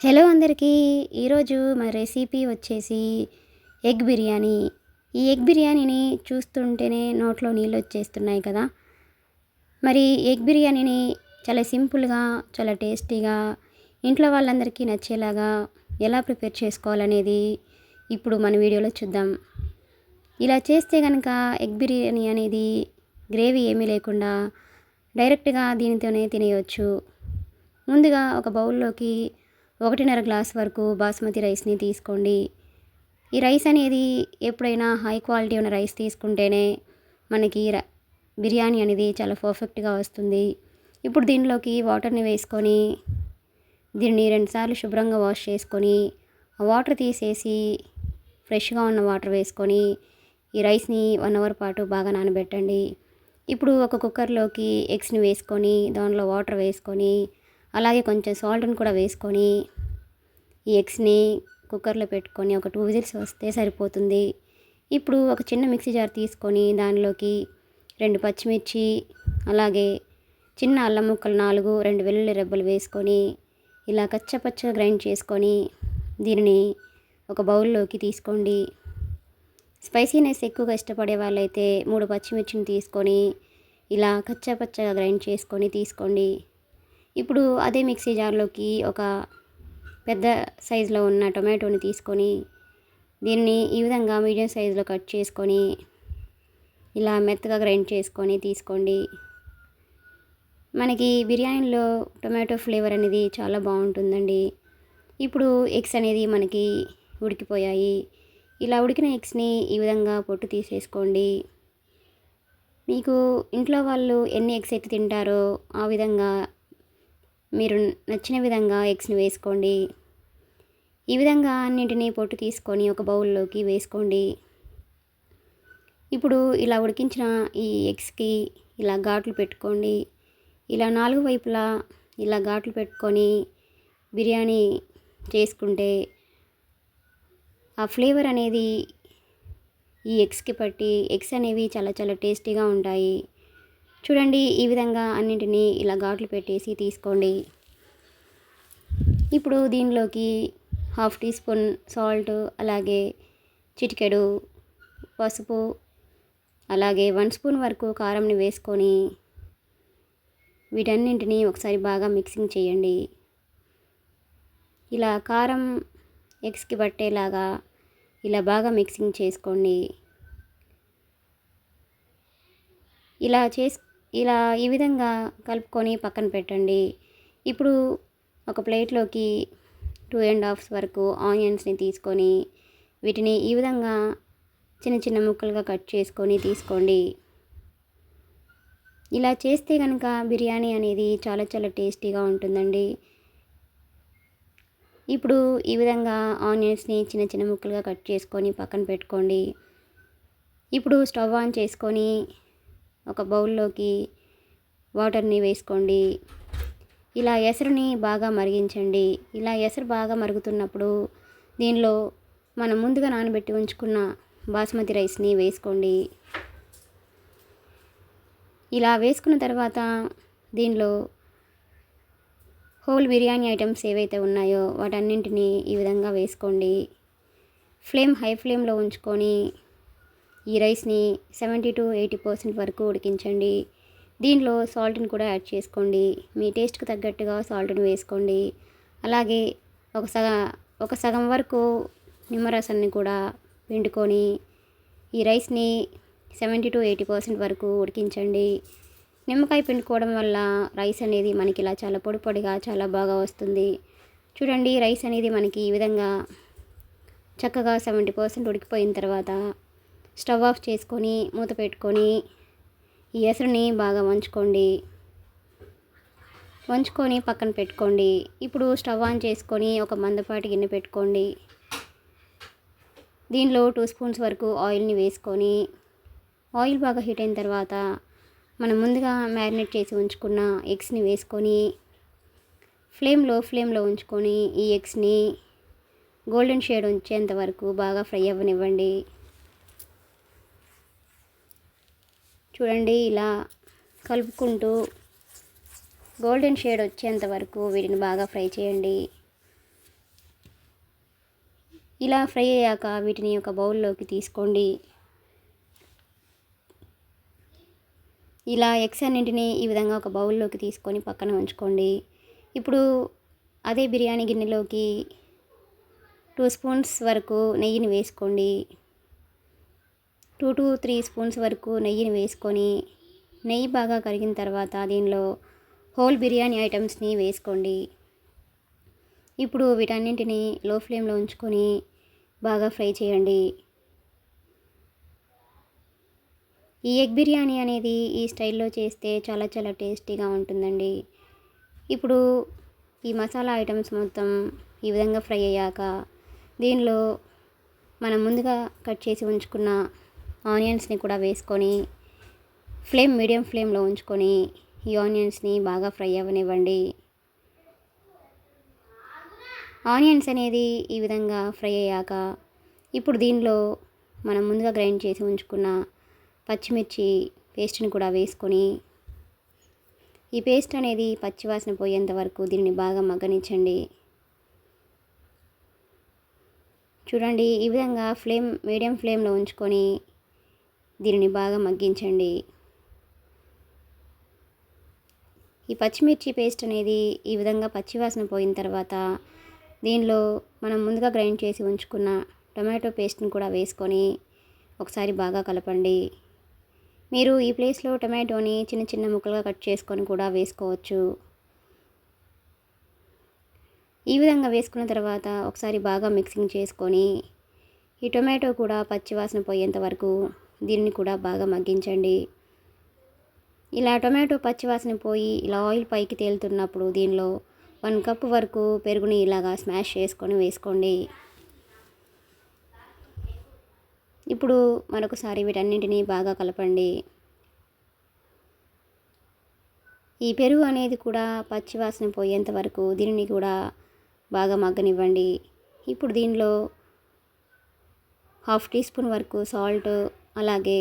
Hello అందరికీ. ఈరోజు మా రెసిపీ వచ్చేసి ఎగ్ బిర్యానీ. ఈ ఎగ్ బిర్యానీని చూస్తుంటేనే నోట్లో నీళ్ళు వచ్చేస్తున్నాయి కదా. మరి ఎగ్ బిర్యానీని చాలా సింపుల్గా చాలా టేస్టీగా ఇంట్లో వాళ్ళందరికీ నచ్చేలాగా ఎలా ప్రిపేర్ చేసుకోవాలనేది ఇప్పుడు మన వీడియోలో చూద్దాం. ఇలా చేస్తే కనుక ఎగ్ బిర్యానీ అనేది గ్రేవీ ఏమీ లేకుండా డైరెక్ట్గా దీనితోనే తినేయవచ్చు ముందుగా ఒక బౌల్లోకి ఒకటిన్నర గ్లాస్ వరకు బాస్మతి రైస్ని తీసుకోండి. ఈ రైస్ అనేది ఎప్పుడైనా హై క్వాలిటీ ఉన్న రైస్ తీసుకుంటేనే మనకి బిర్యానీ అనేది చాలా పర్ఫెక్ట్గా వస్తుంది. ఇప్పుడు దీనిలోకి వాటర్ని వేసుకొని దీన్ని రెండుసార్లు శుభ్రంగా వాష్ చేసుకొని ఆ వాటర్ తీసేసి ఫ్రెష్గా ఉన్న వాటర్ వేసుకొని ఈ రైస్ని వన్ అవర్ పాటు బాగా నానబెట్టండి. ఇప్పుడు ఒక కుక్కర్లోకి ఎగ్స్ని వేసుకొని దానిలో వాటర్ వేసుకొని అలాగే కొంచెం సాల్ట్ని కూడా వేసుకొని ఈ ఎగ్స్ని కుక్కర్లో పెట్టుకొని ఒక టూ విజిల్స్ వస్తే సరిపోతుంది. ఇప్పుడు ఒక చిన్న మిక్సీ జార్ తీసుకొని దానిలోకి రెండు పచ్చిమిర్చి అలాగే చిన్న అల్లం ముక్కలు నాలుగు రెండు వెల్లుల్లి రెబ్బలు వేసుకొని ఇలా కచ్చపచ్చగా గ్రైండ్ చేసుకొని దీనిని ఒక బౌల్లోకి తీసుకోండి. స్పైసీనెస్ ఎక్కువగా ఇష్టపడే వాళ్ళైతే మూడు పచ్చిమిర్చిని తీసుకొని ఇలా కచ్చపచ్చగా గ్రైండ్ చేసుకొని తీసుకోండి. ఇప్పుడు అదే మిక్సీ జార్లోకి ఒక పెద్ద సైజులో ఉన్న టొమాటోని తీసుకొని దీన్ని ఈ విధంగా మీడియం సైజులో కట్ చేసుకొని ఇలా మెత్తగా గ్రైండ్ చేసుకొని తీసుకోండి. మనకి బిర్యానీలో టొమాటో ఫ్లేవర్ అనేది చాలా బాగుంటుందండి. ఇప్పుడు ఎగ్స్ అనేది మనకి ఉడికిపోయాయి. ఇలా ఉడికిన ఎగ్స్ని ఈ విధంగా పొట్టు తీసేసుకోండి. మీకు ఇంట్లో వాళ్ళు ఎన్ని ఎగ్స్ అయితే తింటారో ఆ విధంగా మీరు నచ్చిన విధంగా ఎగ్స్ని వేసుకోండి. ఈ విధంగా అన్నింటినీ పొట్టు తీసుకొని ఒక బౌల్లోకి వేసుకోండి. ఇప్పుడు ఇలా ఉడికించిన ఈ ఎగ్స్కి ఇలా ఘాట్లు పెట్టుకోండి. ఇలా నాలుగు వైపులా ఇలా ఘాట్లు పెట్టుకొని బిర్యానీ చేసుకుంటే ఆ ఫ్లేవర్ అనేది ఈ ఎగ్స్కి పట్టి ఎగ్స్ అనేవి చాలా చాలా టేస్టీగా ఉంటాయి. చూడండి ఈ విధంగా అన్నింటినీ ఇలా ఘాట్లు పెట్టేసి తీసుకోండి. ఇప్పుడు దీనిలోకి హాఫ్ టీ స్పూన్ సాల్ట్ అలాగే చిటికెడు పసుపు అలాగే వన్ స్పూన్ వరకు కారంని వేసుకొని వీటన్నింటినీ ఒకసారి బాగా మిక్సింగ్ చేయండి. ఇలా కారం ఎగ్స్కి పట్టేలాగా ఇలా బాగా మిక్సింగ్ చేసుకోండి. ఇలా చేసి ఇలా ఈ విధంగా కలుపుకొని పక్కన పెట్టండి. ఇప్పుడు ఒక ప్లేట్లోకి టూ అండ్ హాఫ్స్ వరకు ఆనియన్స్ని తీసుకొని వీటిని ఈ విధంగా చిన్న చిన్న ముక్కలుగా కట్ చేసుకొని తీసుకోండి. ఇలా చేస్తే కనుక బిర్యానీ అనేది చాలా చాలా టేస్టీగా ఉంటుందండి. ఇప్పుడు ఈ విధంగా ఆనియన్స్ని చిన్న చిన్న ముక్కలుగా కట్ చేసుకొని పక్కన పెట్టుకోండి. ఇప్పుడు స్టవ్ ఆన్ చేసుకొని ఒక బౌల్లోకి వాటర్ని వేసుకోండి. ఇలా ఎసరుని బాగా మరిగించండి. ఇలా ఎసరు బాగా మరుగుతున్నప్పుడు దీనిలో మనం ముందుగా నానబెట్టి ఉంచుకున్న బాస్మతి రైస్ని వేసుకోండి. ఇలా వేసుకున్న తర్వాత దీనిలో హోల్ బిర్యానీ ఐటమ్స్ ఏవైతే ఉన్నాయో వాటన్నింటినీ ఈ విధంగా వేసుకోండి. ఫ్లేమ్ హై ఫ్లేమ్లో ఉంచుకొని ఈ రైస్ని సెవెంటీ టు ఎయిటీ పర్సెంట్ వరకు ఉడికించండి. దీనిలో సాల్ట్ని కూడా యాడ్ చేసుకోండి. మీ టేస్ట్కి తగ్గట్టుగా సాల్ట్ని వేసుకోండి. అలాగే ఒక సగ ఒక సగం వరకు నిమ్మరసాన్ని కూడా పిండుకొని ఈ రైస్ని సెవెంటీ టు ఎయిటీ పర్సెంట్ వరకు ఉడికించండి. నిమ్మకాయ పిండుకోవడం వల్ల రైస్ అనేది మనకి ఇలా చాలా పొడి పొడిగా చాలా బాగా వస్తుంది. చూడండి రైస్ అనేది మనకి ఈ విధంగా చక్కగా సెవెంటీ పర్సెంట్ ఉడికిపోయిన తర్వాత స్టవ్ ఆఫ్ చేసుకొని మూత పెట్టుకొని ఈ ఎసరుని బాగా వంచుకోండి. వంచుకొని పక్కన పెట్టుకోండి. ఇప్పుడు స్టవ్ ఆన్ చేసుకొని ఒక మందపాటి గిన్నె పెట్టుకోండి. దీనిలో టూ స్పూన్స్ వరకు ఆయిల్ని వేసుకొని ఆయిల్ బాగా హీట్ అయిన తర్వాత మనం ముందుగా మ్యారినేట్ చేసి ఉంచుకున్న ఎగ్స్ని వేసుకొని ఫ్లేమ్లో ఫ్లేమ్లో ఉంచుకొని ఈ ఎగ్స్ని గోల్డెన్ షేడ్ వచ్చేంత వరకు బాగా ఫ్రై అవ్వనివ్వండి. చూడండి ఇలా కలుపుకుంటూ గోల్డెన్ షేడ్ వచ్చేంత వరకు వీటిని బాగా ఫ్రై చేయండి. ఇలా ఫ్రై అయ్యాక వీటిని ఒక బౌల్లోకి తీసుకోండి. ఇలా ఎగ్స్ అన్నింటినీ ఈ విధంగా ఒక బౌల్లోకి తీసుకొని పక్కన ఉంచుకోండి. ఇప్పుడు అదే బిర్యానీ గిన్నెలోకి టూ స్పూన్స్ వరకు నెయ్యిని వేసుకోండి. టూ టు త్రీ స్పూన్స్ వరకు నెయ్యిని వేసుకొని నెయ్యి బాగా కరిగిన తర్వాత దీనిలో హోల్ బిర్యానీ ఐటమ్స్ని వేసుకోండి. ఇప్పుడు వీటన్నింటిని లో ఫ్లేమ్లో ఉంచుకొని బాగా ఫ్రై చేయండి. ఈ ఎగ్ బిర్యానీ అనేది ఈ స్టైల్లో చేస్తే చాలా చాలా టేస్టీగా ఉంటుందండి. ఇప్పుడు ఈ మసాలా ఐటమ్స్ మొత్తం ఈ విధంగా ఫ్రై అయ్యాక దీనిలో మనం ముందుగా కట్ చేసి ఉంచుకున్న ఆనియన్స్ని కూడా వేసుకొని ఫ్లేమ్ మీడియం ఫ్లేమ్లో ఉంచుకొని ఈ ఆనియన్స్ని బాగా ఫ్రై అవ్వనివ్వండి. ఆనియన్స్ అనేది ఈ విధంగా ఫ్రై అయ్యాక ఇప్పుడు దీనిలో మనం ముందుగా గ్రైండ్ చేసి ఉంచుకున్న పచ్చిమిర్చి పేస్ట్ని కూడా వేసుకొని ఈ పేస్ట్ అనేది పచ్చివాసన పోయేంత వరకు దీన్ని బాగా మగ్గనిచ్చండి. చూడండి ఈ విధంగా ఫ్లేమ్ మీడియం ఫ్లేమ్లో ఉంచుకొని దీనిని బాగా మగ్గించండి. ఈ పచ్చిమిర్చి పేస్ట్ అనేది ఈ విధంగా పచ్చివాసన పోయిన తర్వాత దీనిలో మనం ముందుగా గ్రైండ్ చేసి ఉంచుకున్న టొమాటో పేస్ట్ని కూడా వేసుకొని ఒకసారి బాగా కలపండి. మీరు ఈ ప్లేస్లో టొమాటోని చిన్న చిన్న ముక్కలుగా కట్ చేసుకొని కూడా వేసుకోవచ్చు. ఈ విధంగా వేసుకున్న తర్వాత ఒకసారి బాగా మిక్సింగ్ చేసుకొని ఈ టొమాటో కూడా పచ్చివాసన పోయేంత వరకు దీన్ని కూడా బాగా మగ్గించండి. ఇలా టొమాటో పచ్చివాసన పోయి ఇలా ఆయిల్ పైకి తేలుతున్నప్పుడు దీనిలో వన్ కప్ వరకు పెరుగుని ఇలాగా స్మాష్ చేసుకొని వేసుకోండి. ఇప్పుడు మరొకసారి వీటన్నింటినీ బాగా కలపండి. ఈ పెరుగు అనేది కూడా పచ్చివాసన పోయేంత వరకు దీనిని కూడా బాగా మగ్గనివ్వండి. ఇప్పుడు దీనిలో హాఫ్ టీ స్పూన్ వరకు సాల్ట్ అలాగే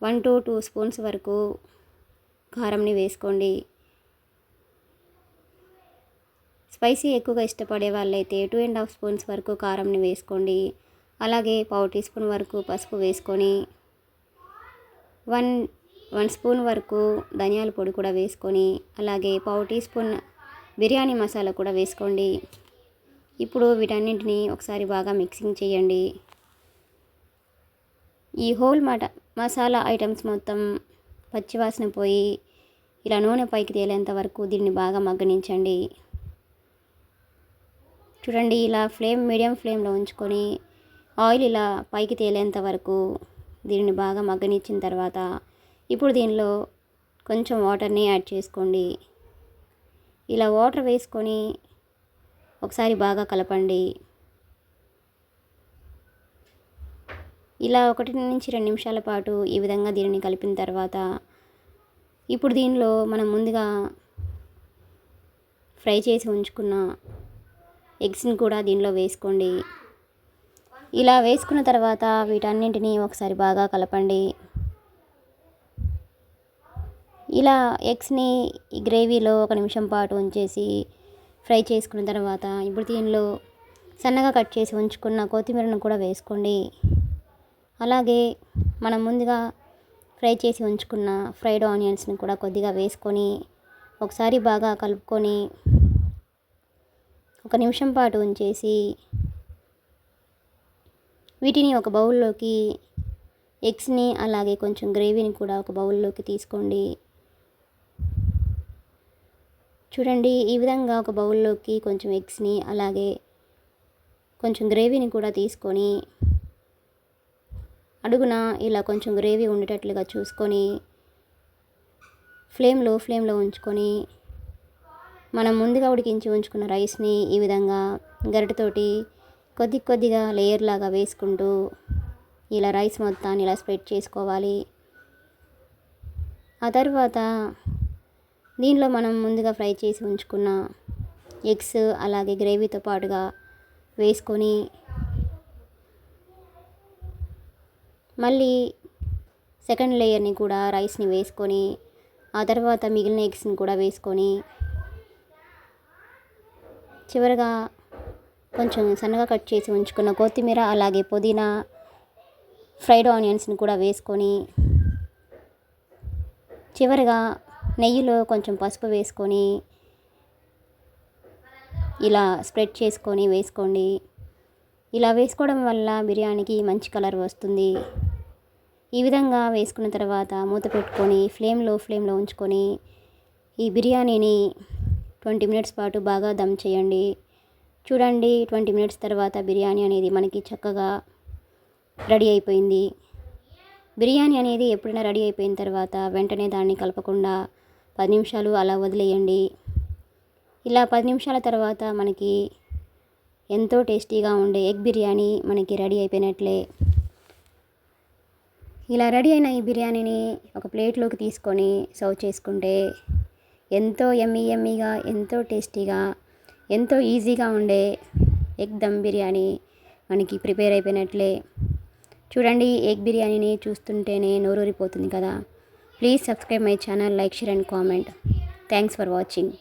వన్ టు టూ స్పూన్స్ వరకు కారంని వేసుకోండి. స్పైసీ ఎక్కువగా ఇష్టపడే వాళ్ళైతే టూ అండ్ హాఫ్ స్పూన్స్ వరకు కారంని వేసుకోండి. అలాగే పావు టీ స్పూన్ వరకు పసుపు వేసుకొని వన్ వన్ స్పూన్ వరకు ధనియాల పొడి కూడా వేసుకొని అలాగే పావు టీ స్పూన్ బిర్యానీ మసాలా కూడా వేసుకోండి. ఇప్పుడు వీటన్నింటినీ ఒకసారి బాగా మిక్సింగ్ చేయండి. ఈ హోల్ మట మసాలా ఐటమ్స్ మొత్తం పచ్చివాసన పోయి ఇలా నూనె పైకి తేలేంత వరకు దీన్ని బాగా మగ్గనించండి. చూడండి ఇలా ఫ్లేమ్ మీడియం ఫ్లేమ్లో ఉంచుకొని ఆయిల్ ఇలా పైకి తేలేంత వరకు దీనిని బాగా మగ్గనిచ్చిన తర్వాత ఇప్పుడు దీనిలో కొంచెం వాటర్ని యాడ్ చేసుకోండి. ఇలా వాటర్ వేసుకొని ఒకసారి బాగా కలపండి. ఇలా ఒకటి నుంచి రెండు నిమిషాల పాటు ఈ విధంగా దీనిని కలిపిన తర్వాత ఇప్పుడు దీనిలో మనం ముందుగా ఫ్రై చేసి ఉంచుకున్న ఎగ్స్ని కూడా దీనిలో వేసుకోండి. ఇలా వేసుకున్న తర్వాత వీటన్నింటినీ ఒకసారి బాగా కలపండి. ఇలా ఎగ్స్ని గ్రేవీలో ఒక నిమిషం పాటు ఉంచేసి ఫ్రై చేసుకున్న తర్వాత ఇప్పుడు దీనిలో సన్నగా కట్ చేసి ఉంచుకున్న కొత్తిమీరను కూడా వేసుకోండి. అలాగే మనం ముందుగా ఫ్రై చేసి ఉంచుకున్న ఫ్రైడ్ ఆనియన్స్ని కూడా కొద్దిగా వేసుకొని ఒకసారి బాగా కలుపుకొని ఒక నిమిషం పాటు ఉంచేసి వీటిని ఒక బౌల్లోకి ఎగ్స్ని అలాగే కొంచెం గ్రేవీని కూడా ఒక బౌల్లోకి తీసుకోండి. చూడండి ఈ విధంగా ఒక బౌల్లోకి కొంచెం ఎగ్స్ని అలాగే కొంచెం గ్రేవీని కూడా తీసుకొని అడుగున ఇలా కొంచెం గ్రేవీ ఉండేటట్లుగా చూసుకొని ఫ్లేమ్లో ఫ్లేమ్లో ఉంచుకొని మనం ముందుగా ఉడికించి ఉంచుకున్న రైస్ని ఈ విధంగా గరిటతోటి కొద్ది కొద్దిగా లేయర్ లాగా వేసుకుంటూ ఇలా రైస్ మొత్తాన్ని ఇలా స్ప్రెడ్ చేసుకోవాలి. ఆ తర్వాత దీనిలో మనం ముందుగా ఫ్రై చేసి ఉంచుకున్న ఎగ్స్ అలాగే గ్రేవీతో పాటుగా వేసుకొని మళ్ళీ సెకండ్ లేయర్ని కూడా రైస్ని వేసుకొని ఆ తర్వాత మిగిలిన ఎగ్స్ని కూడా వేసుకొని చివరగా కొంచెం సన్నగా కట్ చేసి ఉంచుకున్న కొత్తిమీర అలాగే పుదీనా ఫ్రైడ్ ఆనియన్స్ని కూడా వేసుకొని చివరిగా నెయ్యిలో కొంచెం పసుపు వేసుకొని ఇలా స్ప్రెడ్ చేసుకొని వేసుకోండి. ఇలా వేసుకోవడం వల్ల బిర్యానీకి మంచి కలర్ వస్తుంది. ఈ విధంగా వేసుకున్న తర్వాత మూత పెట్టుకొని ఫ్లేమ్లో ఫ్లేమ్లో ఉంచుకొని ఈ బిర్యానీని ట్వంటీ మినిట్స్ పాటు బాగా దమ్ చేయండి. చూడండి ట్వంటీ మినిట్స్ తర్వాత బిర్యానీ అనేది మనకి చక్కగా రెడీ అయిపోయింది. బిర్యానీ అనేది ఎప్పుడైనా రెడీ అయిపోయిన తర్వాత వెంటనే దాన్ని కలపకుండా పది నిమిషాలు అలా వదిలేయండి. ఇలా పది నిమిషాల తర్వాత మనకి ఎంతో టేస్టీగా ఉండే ఎగ్ బిర్యానీ మనకి రెడీ అయిపోయినట్లే. ఇలా రెడీ అయిన ఈ బిర్యానీని ఒక ప్లేట్లోకి తీసుకొని సర్వ్ చేసుకుంటే ఎంతో ఎమ్మీ ఎమ్మీగా ఎంతో టేస్టీగా ఎంతో ఈజీగా ఉండే ఎగ్ దమ్ బిర్యానీ మనకి ప్రిపేర్ అయిపోయినట్లే. చూడండి ఎగ్ బిర్యానీని చూస్తుంటేనే నోరూరిపోతుంది కదా. Please subscribe my channel like share and comment. Thanks for watching.